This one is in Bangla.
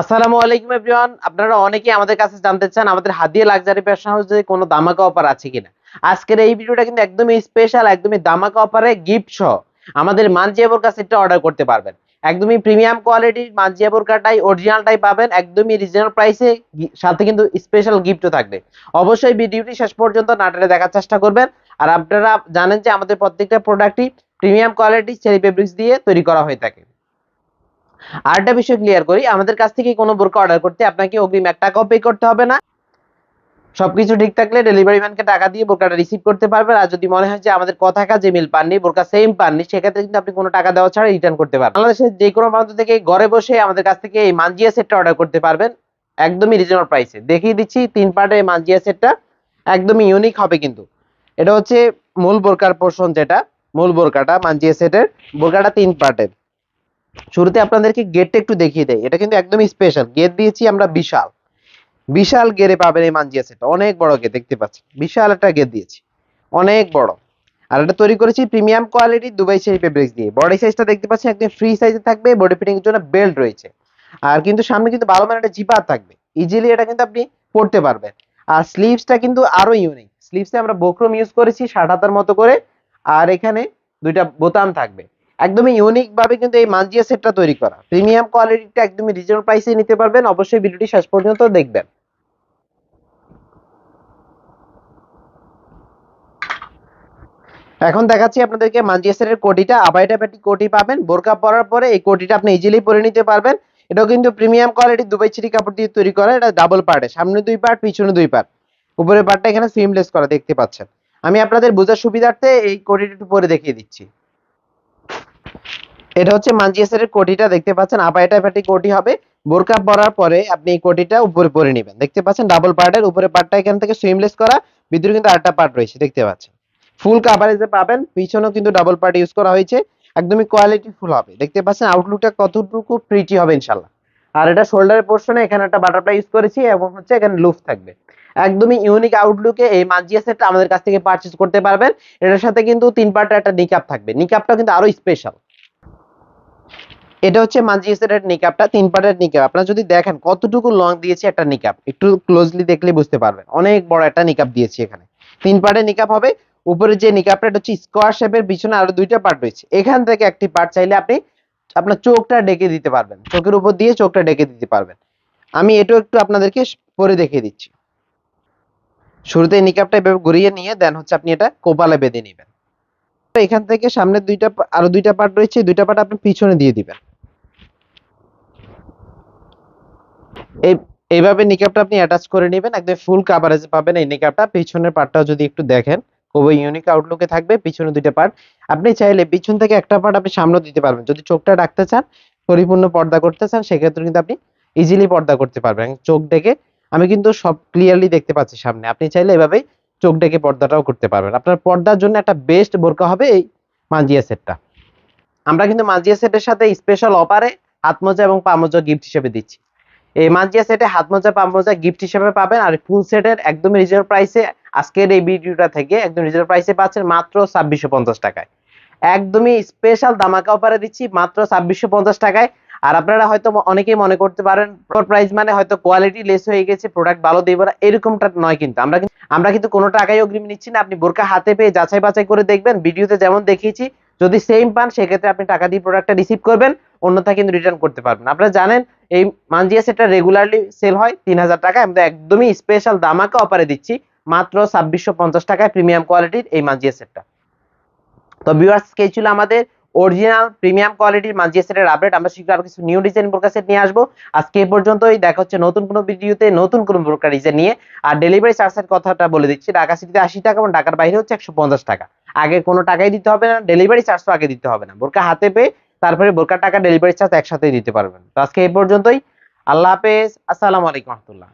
আসসালামু আলাইকুম এভরিওয়ান। আপনারা অনেকেই আমাদের কাছে জানতে চান আমাদের হাদিয়া লাক্সারি ফ্যাশন হাউসে কোনো দামাকা অফার আছে কিনা। আজকের এই ভিডিওটা কিন্তু একদমই স্পেশাল একদমই দামাকা অফারে গিফট সহ আমাদের মানজিয়াবোর কাছে এটা অর্ডার করতে পারবেন। একদমই প্রিমিয়াম কোয়ালিটির মানজিয়াবোর কাটাই অরিজিনালটাই পাবেন, একদমই রিজনেবল প্রাইসে সাথে কিন্তু স্পেশাল গিফটও থাকবে। অবশ্যই ভিডিওটি শেষ পর্যন্ত নাটারে দেখার চেষ্টা করবেন। আর আপনারা জানেন যে আমাদের প্রত্যেকটা প্রোডাক্টই প্রিমিয়াম কোয়ালিটি চেরি ফেব্রিক্স দিয়ে তৈরি করা হয়ে থাকে। আরেকটা বিষয় ক্লিয়ার করি, আমাদের কাছ থেকে কোনো বোরকা অর্ডার করতে আপনাকে অগ্রিম এক টাকাও পে করতে হবে না। সবকিছু ঠিক থাকলে ডেলিভারি ম্যানকে টাকা দিয়ে বোরকাটা রিসিভ করতে পারবেন। আর যদি মনে হয় যে আমাদের কথা কাজে মিল পাননি বোরকা সেম পাননি, সেক্ষেত্রে কিন্তু আপনি কোনো টাকা দেওয়া ছাড়া রিটার্ন করতে পারবেন। বাংলাদেশের যে কোনো প্রান্ত থেকে ঘরে বসে আমাদের কাছ থেকে এই মানজিয়া সেটটা অর্ডার করতে পারবেন। একদমই রিজনেবল প্রাইসে দেখিয়ে দিচ্ছি, তিন পার্টের মানজিয়া সেটটা একদমই ইউনিক হবে কিন্তু। এটা হচ্ছে মূল বোরকার পোর্শন যেটা, মূল বোরকাটা মানজিয়া সেটের বোরকাটা তিন পার্টের শুরুতে আপনাদেরকে গেটটা একটু দেখিয়ে দেয় এটা কিন্তু একদমই স্পেশাল গেট দিয়েছি আমরা বিশাল। বিশাল গেরে পাবেন এই মানজিয়া সেটটা অনেক বড় গেট দেখতে পাচ্ছেন? বিশাল একটা গেট দিয়েছি। অনেক বড়। আর এটা তৈরি করেছি প্রিমিয়াম কোয়ালিটি দুবাই সেই ফেব্রিক্স দিয়ে। বডি সাইজটা দেখতে পাচ্ছেন, একদম ফ্রি সাইজে থাকবে। বডি ফিটিং এর জন্য বেল্ট রয়েছে। আর কিন্তু সামনে কিন্তু ভালো মানের একটা জিপার থাকবে। ইজিলি এটা কিন্তু আপনি পড়তে পারবেন। আর স্লিভসটা কিন্তু আরও ইউনিক স্লিভসে আমরা বক্রম ইউজ করেছি ষাট হাতার মতো করে। আর এখানে দুইটা বোতাম থাকবে। একদমই ইউনিক ভাবে কিন্তু এই মানজিয়া সেটটা তৈরি করা। প্রিমিয়াম কোয়ালিটিটা একদমই রিজনেবল প্রাইসে নিতে পারবেন। অবশ্যই ভিডিওটি শেষ পর্যন্ত দেখবেন। এখন দেখাচ্ছি আপনাদেরকে মানজিয়া সেটের কোটিটা। আবাইটা পেটি কোটি পাবেন। বোরকা পরার পরে এই কোটিটা আপনি ইজিলি পরে নিতে পারবেন। এটাও কিন্তু প্রিমিয়াম কোয়ালিটি দুবাই চিরি কাপড় দিয়ে তৈরি করা। এটা ডাবল পার্টে সামনে দুই পার্ট পিছনে দুই পার্ট উপরের পার্টটা এখানে সিমলেস করা দেখতে পাচ্ছেন। আমি আপনাদের বোঝার সুবিধার্থে এই কোটিটা একটু পরে দেখিয়ে দিচ্ছি। এটা হচ্ছে মানজিয়াসের কোটিটা, দেখতে পাচ্ছেন? আপাইটা ফ্যাটি কোটি হবে। বোরকা পরার পরে আপনি এই কোটিটা উপরে পরে নেবেন। দেখতে পাচ্ছেন ডাবল পার্টের উপরে পার্টটা এখান থেকে সুইমলেস করা, ভিতরে কিন্তু আরেকটা পার্ট রয়েছে, দেখতে পাচ্ছেন। ফুল কাভারেজে পাবেন, পিছনেও কিন্তু ডাবল পার্ট ইউজ করা হয়েছে। একদমই কোয়ালিটি ফুল হবে। দেখতে পাচ্ছেন আউটলুকটা কতটুকু প্রিটি হবে ইনশাল্লাহ আর এটা শোল্ডারের পোর্শনে এখানে একটা বাটারফ্লাই ইউজ করেছি এবং হচ্ছে এখানে লুফ থাকবে। একদমই ইউনিক আউটলুকে এই মানজিয়া সেটটা আমাদের কাছ থেকে পারচেজ করতে পারবেন। এটার সাথে কিন্তু তিন পার্টের একটা নিকাপ থাকবে। নিকাপটা কিন্তু আরও স্পেশাল এটা হচ্ছে মানজিএসের নিকাপটা তিন পার্টের নিকাপ আপনারা যদি দেখেন কতটুকু লং দিয়েছে একটা নিকাপ একটু ক্লোজলি দেখলে বুঝতে পারবেন। অনেক বড় একটা নিকাপ দিয়েছি এখানে। তিন পার্টের নিকাপ হবে, উপরে যে নিকাপটা এটা হচ্ছে স্কোয়ার শেপের পিছনে আরও দুইটা পার্ট রয়েছে। এখান থেকে একটি পার্ট চাইলে আপনি আপনার চোখটা ডেকে দিতে পারবেন। চোখের উপর দিয়ে চোখটা ডেকে দিতে পারবেন। আমি এটাও একটু আপনাদেরকে পরে দেখিয়ে দিচ্ছি। শুরুতে নিকাপটা এভাবে ঘুরিয়ে নিয়ে দেন হচ্ছে আপনি এটা কোপালে বেঁধে নেবেন। এখান থেকে সামনে দুইটা, আরও দুইটা পার্ট রয়েছে, দুইটা পার্ট আপনি পিছনে দিয়ে দিবেন। এইভাবে নিকাপটা আপনি অ্যাটাচ করে নেবেন, একদম ফুল কাভারেজ পাবেন। এই নিকাপটা পিছনের পার্টটাও যদি একটু দেখেন, খুবই ইউনিক আউটলুকে থাকবে, পিছনে দুইটা পার্ট আপনি চাইলে পিছন থেকে একটা পার্ট আপনি সামনে দিতে পারবেন। যদি চোখটা রাখতে চান, পরিপূর্ণ পর্দা করতে চান, সেক্ষেত্রে কিন্তু আপনি ইজিলি পর্দা করতে পারবেন। চোখ ডেকে আমি কিন্তু সব ক্লিয়ারলি দেখতে পাচ্ছি সামনে। আপনি চাইলে এভাবেই চোখ ডেকে পর্দাটাও করতে পারবেন। আপনার পর্দার জন্য একটা বেস্ট বোরকা হবে এই মানজিয়া সেটটা আমরা কিন্তু মানজিয়া সেটের সাথে স্পেশাল অফারে হাত মোজা এবং পা মোজা গিফট হিসেবে দিচ্ছি। এই মানজিয়া সেটে হাত মোজা, পা মোজা গিফট হিসেবে পাবেন। আর ফুল সেটের একদম রিজনেবল প্রাইসে আজকের এই ভিডিওটা থেকে একদম রিজনেবল প্রাইসে পাচ্ছেন মাত্র ছাব্বিশশো পঞ্চাশ টাকায়। একদমই স্পেশাল দামাকা অফারে দিচ্ছি মাত্র ছাব্বিশশো পঞ্চাশ টাকায়। আর আপনারা হয়তো অনেকেই মনে করতে পারেন প্রাইস মানে হয়তো কোয়ালিটি লেস হয়ে গেছে প্রোডাক্ট ভালো দেবো না, এরকমটা নয় কিন্তু। আমরা আমরা কিন্তু কোনো টাকাই অগ্রিম নিচ্ছি না। আপনি বোরকা হাতে পেয়ে যাচাই বাছাই করে দেখবেন। ভিডিওতে যেমন দেখিয়েছি, যদি সেম পান, সেক্ষেত্রে আপনি টাকা দিয়ে প্রোডাক্টটা রিসিভ করবেন, অন্যথা কিন্তু রিটার্ন করতে পারবেন। আপনারা জানেন এই মানজিয়া সেটটা রেগুলারলি সেল হয় তিন হাজার টাকা আমরা একদমই স্পেশাল দামাকে অফারে দিচ্ছি। মাত্র ছাব্বিশশো পঞ্চাশ টাকায় প্রিমিয়াম কোয়ালিটির এই মানজিয়া সেটটা। তো ভিউয়ার্স কে ছিল আমাদের অরিজিনাল প্রিমিয়াম কোয়ালিটির মানজিয়া সেটের আপডেট আমরা শীঘ্র আরও কিছু নিউ ডিজাইন বোরকা সেট নিয়ে আসব। আজকে এই পর্যন্তই। দেখা হচ্ছে নতুন কোনো ভিডিওতে নতুন কোনো বোরকা ডিজাইন নিয়ে। আর ডেলিভারি চার্জের কথাটা বলে দিচ্ছি। ঢাকা সিটিতে আশি টাকা এবং ঢাকার বাইরে হচ্ছে একশো পঞ্চাশ টাকা। আগে কোনো টাকাই দিতে হবে না। ডেলিভারি চার্জও আগে দিতে হবে না। বোরকা হাতে পেয়ে তারপরে বোরকার টাকা ডেলিভারি চার্জ একসাথেই দিতে পারবেন। তো আজকে এই পর্যন্তই। আল্লাহ হাফেজ। আসসালামু আলাইকুম রহমতুল্লাহ।